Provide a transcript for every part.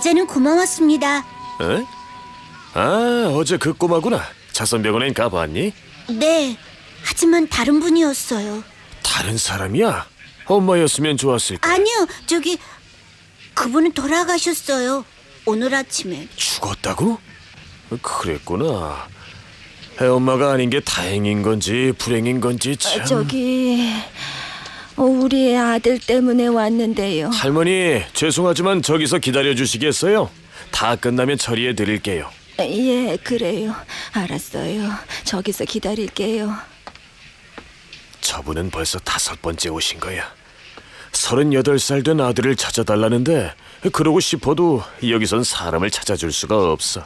저 어제는 고마웠습니다. 에? 아 어제 그 꼬마구나 자선병원엔 가봤니? 네, 하지만 다른 분이었어요. 다른 사람이야? 엄마였으면 좋았을 까 아니요, 저기 그분은 돌아가셨어요. 오늘 아침에. 죽었다고? 그랬구나 애 엄마가 아닌 게 다행인 건지 불행인 건지 참 저기 어, 우리 아들 때문에 왔는데요. 할머니 죄송하지만 저기서 기다려 주시겠어요? 다 끝나면 처리해 드릴게요 예, 그래요. 알았어요. 저기서 기다릴게요. 저분은 벌써 다섯 번째 오신 거야. 서른여덟 살 된 아들을 찾아달라는데 그러고 싶어도 여기선 사람을 찾아줄 수가 없어.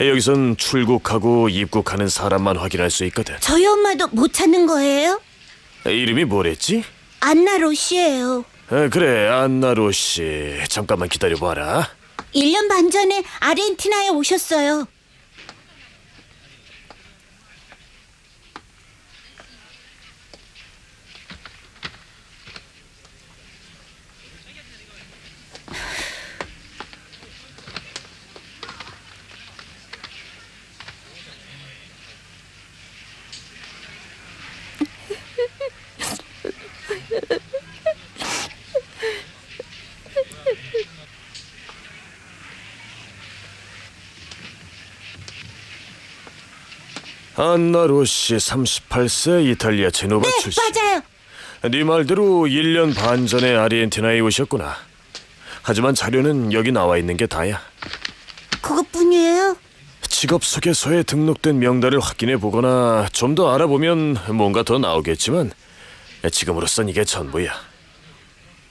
여기선 출국하고 입국하는 사람만 확인할 수 있거든. 저희 엄마도 못 찾는 거예요? 이름이 뭐랬지? 안나 로시예요. 아, 그래 안나로 씨. 잠깐만 기다려봐라. 1년 반 전에 아르헨티나에 오셨어요. 안나로 씨 38세 이탈리아 제노바 네, 출신. 맞아요. 네 말대로 1년 반 전에 아르헨티나에 오셨구나. 하지만 자료는 여기 나와 있는 게 다야. 그것뿐이에요? 직업 소개서에 등록된 명단을 확인해 보거나 좀 더 알아보면 뭔가 더 나오겠지만 지금으로선 이게 전부야.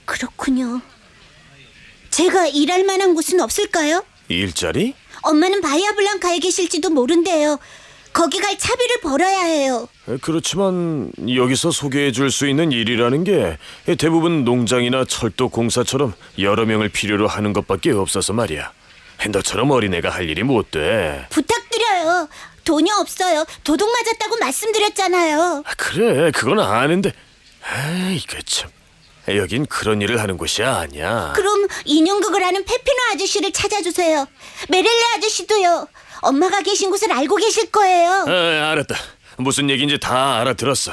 그렇군요. 제가 일할 만한 곳은 없을까요? 일자리? 엄마는 바이아블랑카에 계실지도 모른대요. 거기 갈 차비를 벌어야 해요. 그렇지만 여기서 소개해 줄 수 있는 일이라는 게 대부분 농장이나 철도 공사처럼 여러 명을 필요로 하는 것밖에 없어서 말이야. 너처럼 어린애가 할 일이 못 돼. 부탁드려요. 돈이 없어요. 도둑 맞았다고 말씀드렸잖아요. 아, 그래, 그건 아는데. 에이, 그 참. 여긴 그런 일을 하는 곳이 아니야. 그럼 인형극을 하는 페피노 아저씨를 찾아주세요. 메렐레 아저씨도요. 엄마가 계신 곳을 알고 계실 거예요. 아, 알았다. 무슨 얘기인지 다 알아들었어.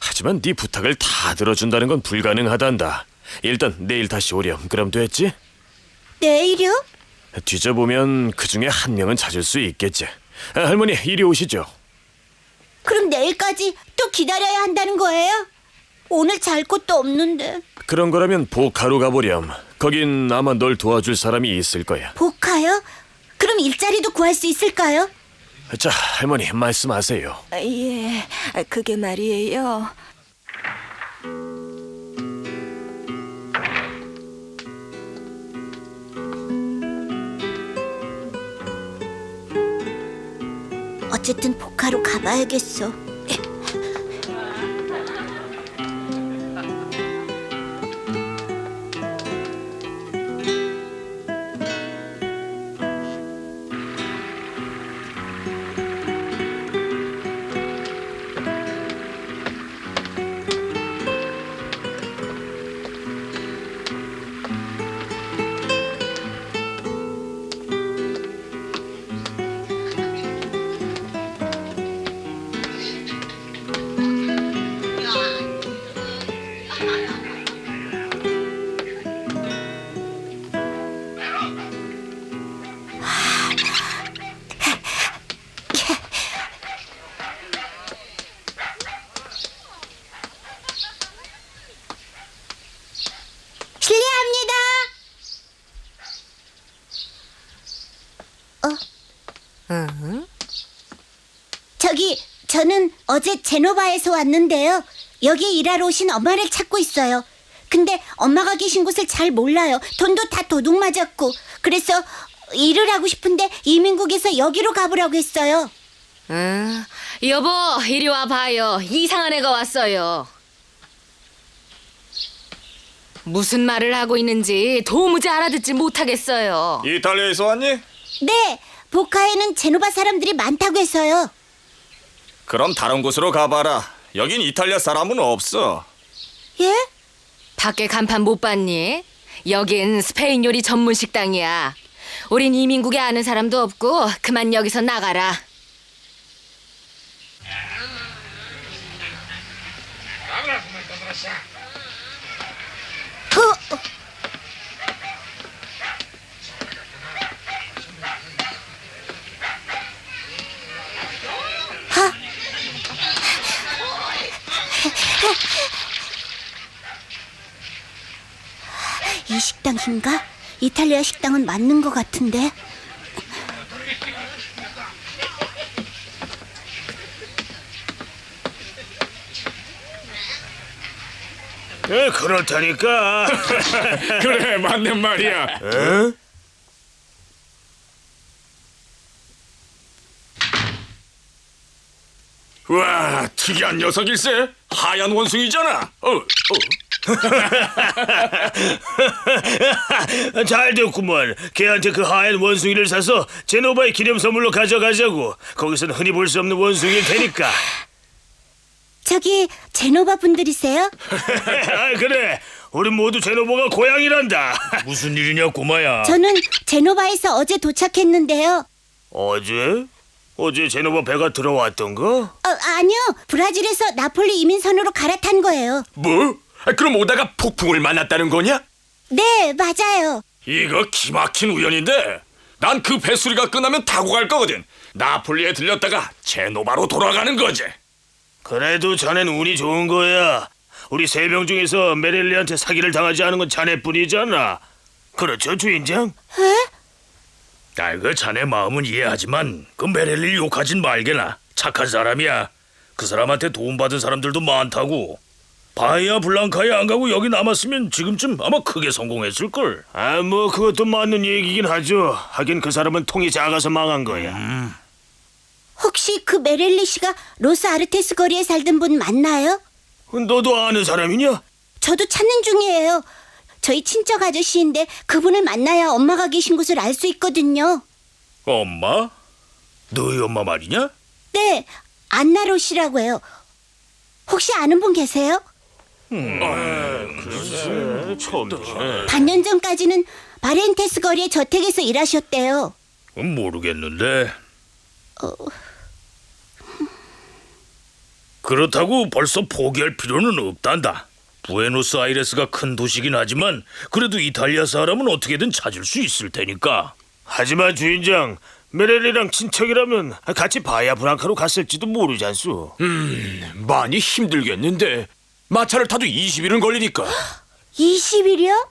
하지만 네 부탁을 다 들어준다는 건 불가능하단다. 일단 내일 다시 오렴. 그럼 됐지? 내일요? 뒤져보면 그 중에 한 명은 찾을 수 있겠지. 아, 할머니 이리 오시죠. 그럼 내일까지 또 기다려야 한다는 거예요? 오늘 잘 곳도 없는데. 그런 거라면 보카로 가보렴. 거긴 아마 널 도와줄 사람이 있을 거야. 복화요? 그럼 일자리도 구할 수 있을까요? 자, 할머니 말씀하세요. 예, 그게 말이에요. 어쨌든 복화로 가봐야겠어. 어제 제노바에서 왔는데요. 여기 일하러 오신 엄마를 찾고 있어요. 근데 엄마가 계신 곳을 잘 몰라요. 돈도 다 도둑 맞았고. 그래서 일을 하고 싶은데 이민국에서 여기로 가보라고 했어요. 아, 여보, 이리 와 봐요. 이상한 애가 왔어요. 무슨 말을 하고 있는지 도무지 알아듣지 못하겠어요. 이탈리아에서 왔니? 네, 보카에는 제노바 사람들이 많다고 해서요. 그럼 다른 곳으로 가봐라. 여긴 이탈리아 사람은 없어. 예? 밖에 간판 못 봤니? 여긴 스페인 요리 전문 식당이야. 우린 이민국에 아는 사람도 없고 그만 여기서 나가라. 식당인가? 이탈리아 식당은 맞는 것 같은데. 에, 그렇다니까. 그래 맞는 말이야. 에? 와 특이한 녀석일세. 하얀 원숭이잖아. 어, 어. 잘 됐구먼. 걔한테 그 하얀 원숭이를 사서 제노바의 기념 선물로 가져가자고. 거기선 흔히 볼 수 없는 원숭이일 테니까. 저기 제노바 분들이세요? 아, 그래. 우리 모두 제노바가 고향이란다. 무슨 일이냐, 꼬마야? 저는 제노바에서 어제 도착했는데요. 어제? 어제 제노바 배가 들어왔던가? 어, 아니요. 브라질에서 나폴리 이민선으로 갈아탄 거예요. 뭐? 아, 그럼 오다가 폭풍을 만났다는 거냐? 네, 맞아요. 이거 기막힌 우연인데. 난 그 배수리가 끝나면 타고 갈 거거든. 나폴리에 들렸다가 제노바로 돌아가는 거지. 그래도 자넨 운이 좋은 거야. 우리 세 명 중에서 메렐리한테 사기를 당하지 않은 건 자네뿐이잖아. 그렇죠, 주인장? 에? 아, 그 자네 마음은 이해하지만 그 메렐리 욕하진 말게나. 착한 사람이야. 그 사람한테 도움받은 사람들도 많다고. 바이아 블랑카에 안 가고 여기 남았으면 지금쯤 아마 크게 성공했을 걸. 아, 뭐 그것도 맞는 얘기긴 하죠. 하긴 그 사람은 통이 작아서 망한 거야. 혹시 그 메렐리 씨가 로스 아르테스 거리에 살던 분 맞나요? 너도 아는 사람이냐? 저도 찾는 중이에요. 저희 친척 아저씨인데 그분을 만나야 엄마가 계신 곳을 알 수 있거든요. 엄마? 너희 엄마 말이냐? 네, 안나로 씨라고 해요. 혹시 아는 분 계세요? 처음 듣네. 반년 전까지는 바렌테스 거리의 저택에서 일하셨대요. 모르겠는데. 그렇다고 벌써 포기할 필요는 없단다. 부에노스 아이레스가 큰 도시긴 하지만 그래도 이탈리아 사람은 어떻게든 찾을 수 있을 테니까. 하지만 주인장, 메렐리랑 친척이라면 같이 바야 브랑카로 갔을지도 모르잖소. 많이 힘들겠는데. 마차를 타도 20일은 걸리니까. 20일이요?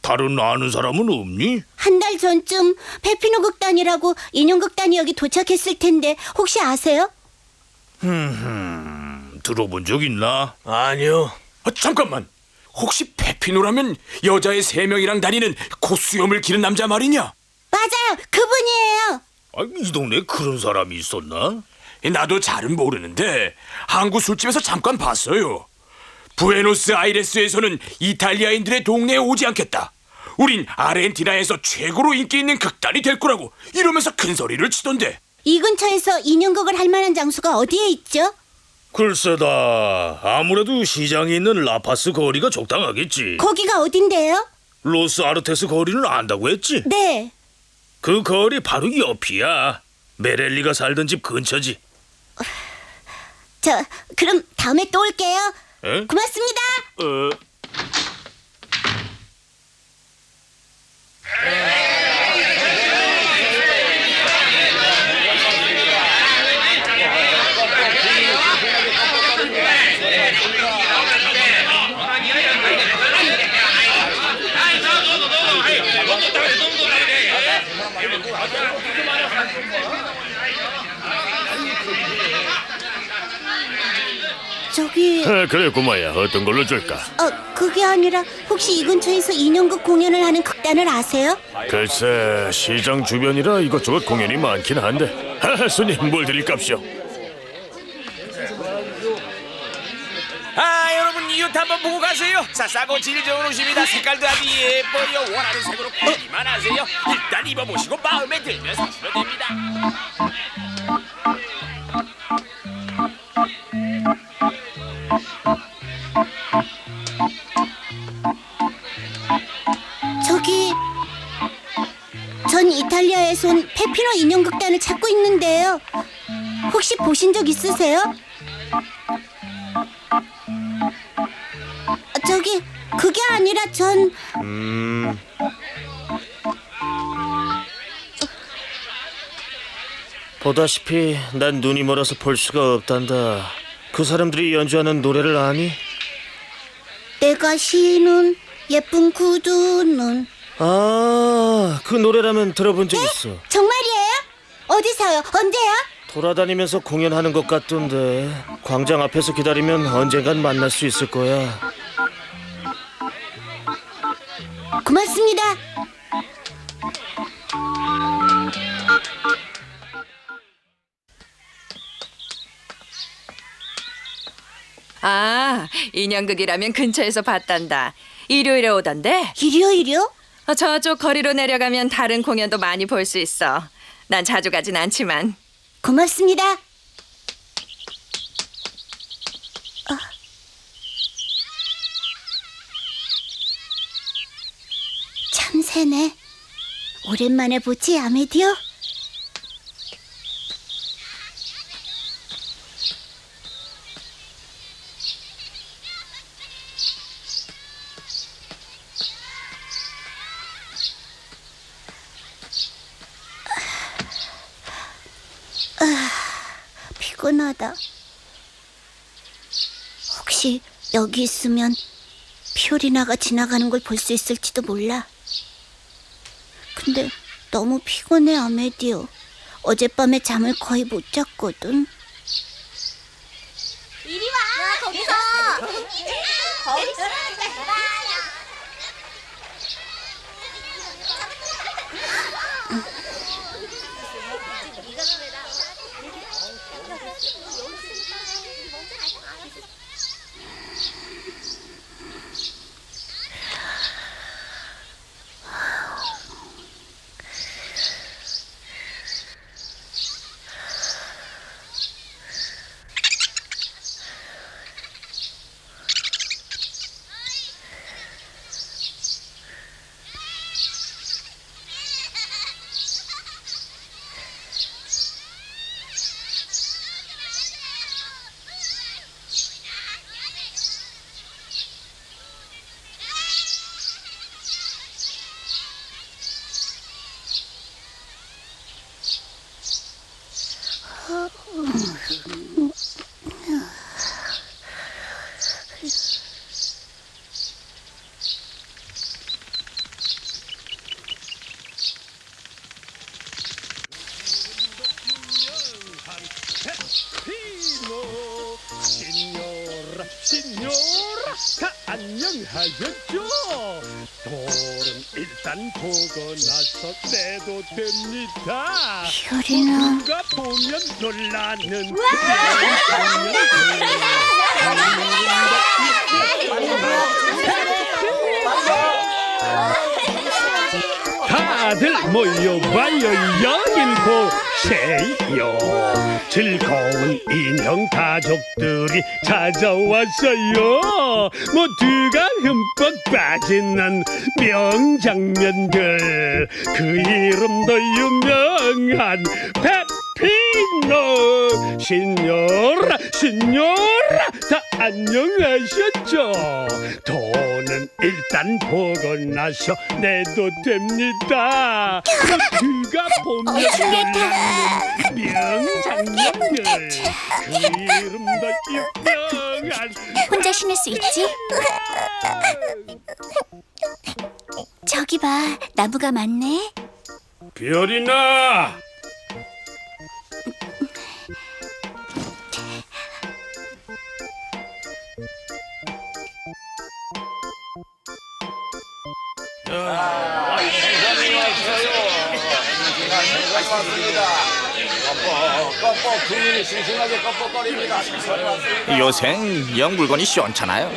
다른 아는 사람은 없니? 한 달 전쯤 페피노 극단이라고 인형 극단이 여기 도착했을 텐데 혹시 아세요? 들어본 적 있나? 아니요. 아, 잠깐만. 혹시 페피노라면 여자의 세 명이랑 다니는 코수염을 기른 남자 말이냐? 맞아요, 그분이에요. 아, 이 동네 에 그런 사람이 있었나? 나도 잘은 모르는데 한국 술집에서 잠깐 봤어요. 부에노스 아이레스에서는 이탈리아인들의 동네에 오지 않겠다. 우린 아르헨티나에서 최고로 인기 있는 극단이 될 거라고 이러면서 큰 소리를 치던데. 이 근처에서 인형극을 할 만한 장소가 어디에 있죠? 글쎄다. 아무래도 시장에 있는 라파스 거리가 적당하겠지. 거기가 어딘데요? 로스 아르테스 거리는 안다고 했지? 네. 그 거리 바로 옆이야. 메렐리가 살던 집 근처지. 저 그럼 다음에 또 올게요. 에? 고맙습니다. 어. 저기 그래 고마야. 어떤 걸로 줄까? 어 그게 아니라 혹시 이 근처에서 인형극 공연을 하는 극단을 아세요? 글쎄 시장 주변이라 이것저것 공연이 많긴 한데. 하하, 손님 뭘 드릴깝쇼? 아 여러분 이웃 한번 보고 가세요. 자 싸고 질 좋은 옷입니다. 색깔도 아주 예뻐요. 원하는 색으로 구입만 하세요. 일단 입어보시고 마음에 들면 사시면 됩니다 피노 인형극단을 찾고 있는데요. 혹시 보신 적 있으세요? 아, 저기 그게 아니라 전 보다시피 난 눈이 멀어서 볼 수가 없단다. 그 사람들이 연주하는 노래를 아니? 내가 신은 예쁜 구두는 아, 그 노래라면 들어본 적 있어. 정말이에요? 어디서요? 언제요? 돌아다니면서 공연하는 것 같던데. 광장 앞에서 기다리면 언젠간 만날 수 있을 거야. 고맙습니다. 아, 인형극이라면 근처에서 봤단다. 일요일에 오던데? 일요일이요? 어, 저쪽 거리로 내려가면 다른 공연도 많이 볼 수 있어. 난 자주 가진 않지만. 고맙습니다. 어. 참새네. 오랜만에 보지, 아메디오? 피곤하다. 혹시 여기 있으면 피오리나가 지나가는 걸 볼 수 있을지도 몰라. 근데 너무 피곤해, 아메디오. 어젯밤에 잠을 거의 못 잤거든. 이리 와, 거기서. 거기서. 피노 시뇨라 다 안녕하셨죠? 돌은 일단 보고 나서 떼도 됩니다. 피오리나. 누가 보면 놀라는 다들 모여봐요 여길 보세요 즐거운 인형 가족들이 찾아왔어요. 모두가 흠뻑 빠지는 명장면들. 그 이름도 유명한 페피노. 시녀라 시녀라. 다 안녕하셨죠 돈은 일단 보고 나서 내도 됩니다 모두가 보면 놀라는 명장면들 그 이름도 유명한 혼자 신을 수 있지? 저기 봐, 나무가 많네. 별이나 요생 영 물건이 시원찮아요.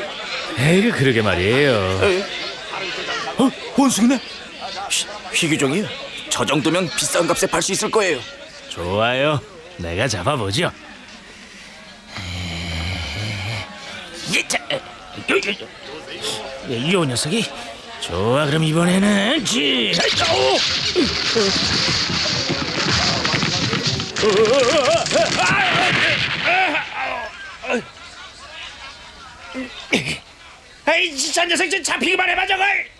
에이 그러게 말이에요. 어, 원숭이네. 휘- 희귀종이요. 저 정도면 비싼 값에 팔 수 있을 거예요. 좋아요. 내가 잡아보죠. 예, 자, 요, 요, 요. 예, 요 녀석이 좋아. 그럼 이번에는 지. 오! 아이 저 녀석 좀 잡히기만 해봐 저걸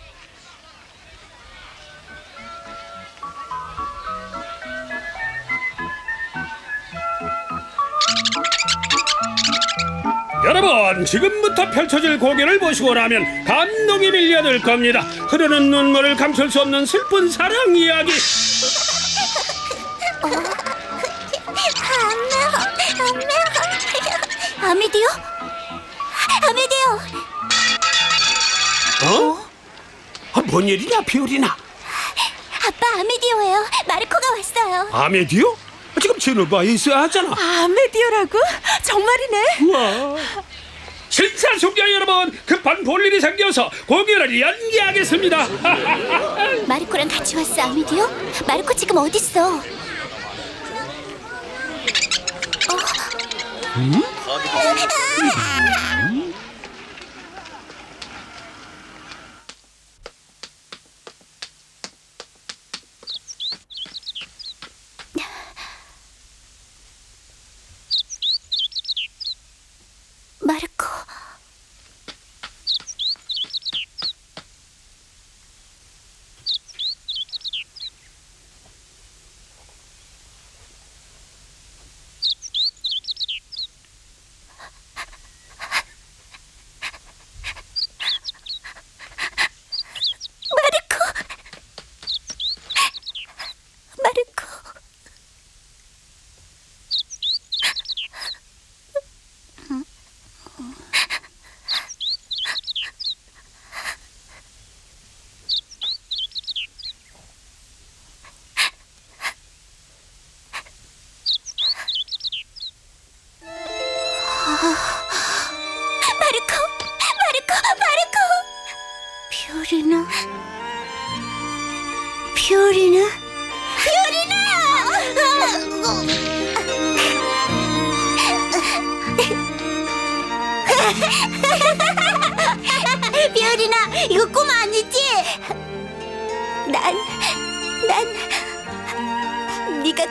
여러분 지금부터 펼쳐질 공연을 보시고 나면 감동이 밀려들 겁니다. 흐르는 눈물을 감출 수 없는 슬픈 사랑 이야기. 아메디오? 아메디오! 어? 아, 뭔 일이냐 피오리나? 아빠 아메디오예요. 마르코가 왔어요. 아메디오? 지금 제노바에 있어야 하잖아. 아메디오라고? 정말이네. 우와. 신사 숙녀 여러분 급한 볼일이 생겨서 공연을 연기하겠습니다. 마르코랑 같이 왔어, 아메디오? 마르코 지금 어딨어? 마르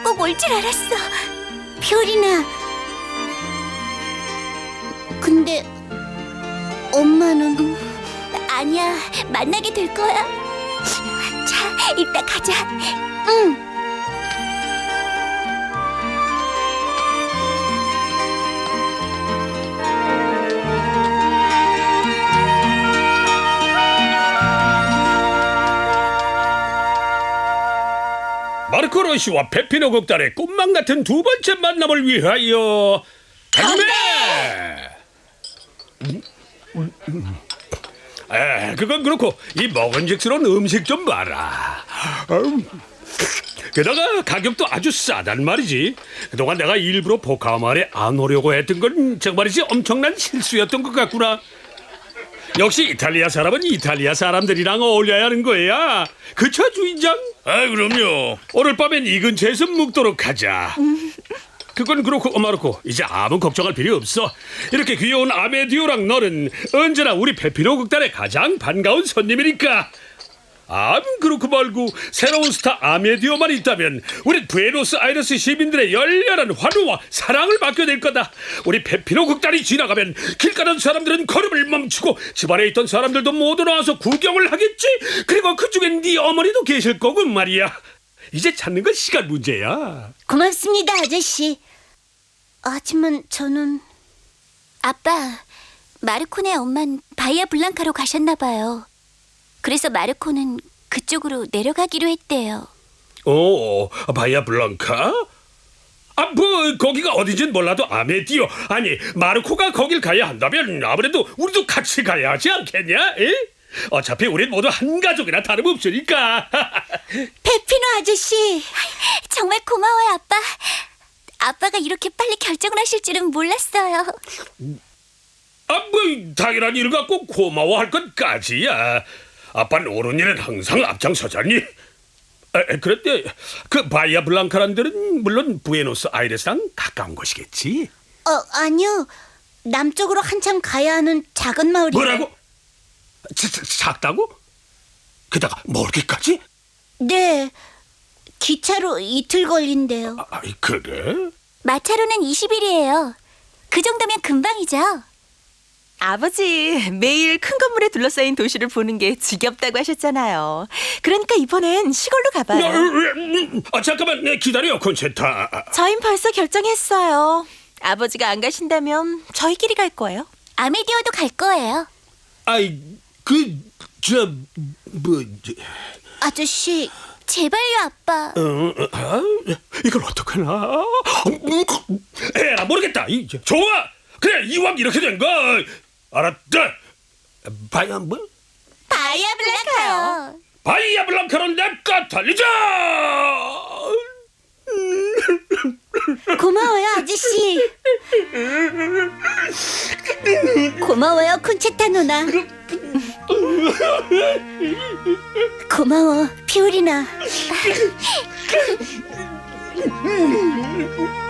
꼭 올 줄 알았어. 피오리나. 근데 엄마는 아니야 만나게 될 거야 자 이따 가자 응 마르코 로시와 페피노 극단의 꿈만 같은 두 번째 만남을 위하여 간배! 에, 그건 그렇고 이 먹은직스러운 음식 좀 봐라. 게다가 가격도 아주 싸단 말이지. 그동안 내가 일부러 보카마을에 안 오려고 했던 건 정말이지 엄청난 실수였던 것 같구나. 역시 이탈리아 사람은 이탈리아 사람들이랑 어울려야 하는 거야. 그쵸 주인장? 아 그럼요. 오늘 밤엔 이 근처에서 묵도록 하자. 그건 그렇고 어마르코 이제 아무 걱정할 필요 없어. 이렇게 귀여운 아메디오랑 너는 언제나 우리 페피노 극단의 가장 반가운 손님이니까. 암 그렇고 말고 새로운 스타 아메디오만 있다면 우리 부에노스 아이레스 시민들의 열렬한 환호와 사랑을 받게 될 거다. 우리 페피노 극단이 지나가면 길 가던 사람들은 걸음을 멈추고 집안에 있던 사람들도 모두 나와서 구경을 하겠지. 그리고 그중엔 네 어머니도 계실 거고 말이야. 이제 찾는 건 시간 문제야. 고맙습니다 아저씨 하지만 저는 아빠 마르코네 엄만 바이아 블랑카로 가셨나 봐요 그래서 마르코는 그쪽으로 내려가기로 했대요 오, 바이아 블랑카? 아, 뭐 거기가 어딘진 몰라도 아메디오 아니 마르코가 거길 가야 한다면 아무래도 우리도 같이 가야 하지 않겠냐? 에? 어차피 우린 모두 한 가족이나 다름없으니까. 페피노 아저씨 정말 고마워요 아빠 아빠가 이렇게 빨리 결정을 하실 줄은 몰랐어요 아, 뭐 당연한 일을 갖고 고마워할 것까지야. 아빠는 옳은 일은 항상 앞장서자니. 아, 그런데 그 바이아 블랑카란 데는 물론 부에노스 아이레스랑 가까운 곳이겠지. 어 아니요 남쪽으로 한참 가야 하는 작은 마을이에요 뭐라고? 자, 자, 작다고? 게다가 멀기까지? 네 기차로 이틀 걸린대요. 아이 그래? 마차로는 20일이에요. 그 정도면 금방이죠. 아버지 매일 큰 건물에 둘러싸인 도시를 보는 게 지겹다고 하셨잖아요. 그러니까 이번엔 시골로 가봐요. 아 잠깐만 네, 기다려 콘체타. 저흰 벌써 결정했어요. 아버지가 안 가신다면 저희끼리 갈 거예요. 아메디오도 갈 거예요. 아이 그저뭐 아저씨, 제발요, 아빠. 어, 아, 이걸 어떡하나? 에라 모르겠다. 이, 좋아. 그래 이왕 이렇게 된 거 알았다. 바이아 뭐? 바이아블라카요. 바이아 블랑카는 내가 달리자. 고마워요, 아저씨. 고마워요, 콘체타 누나. 고마워, 피오리나.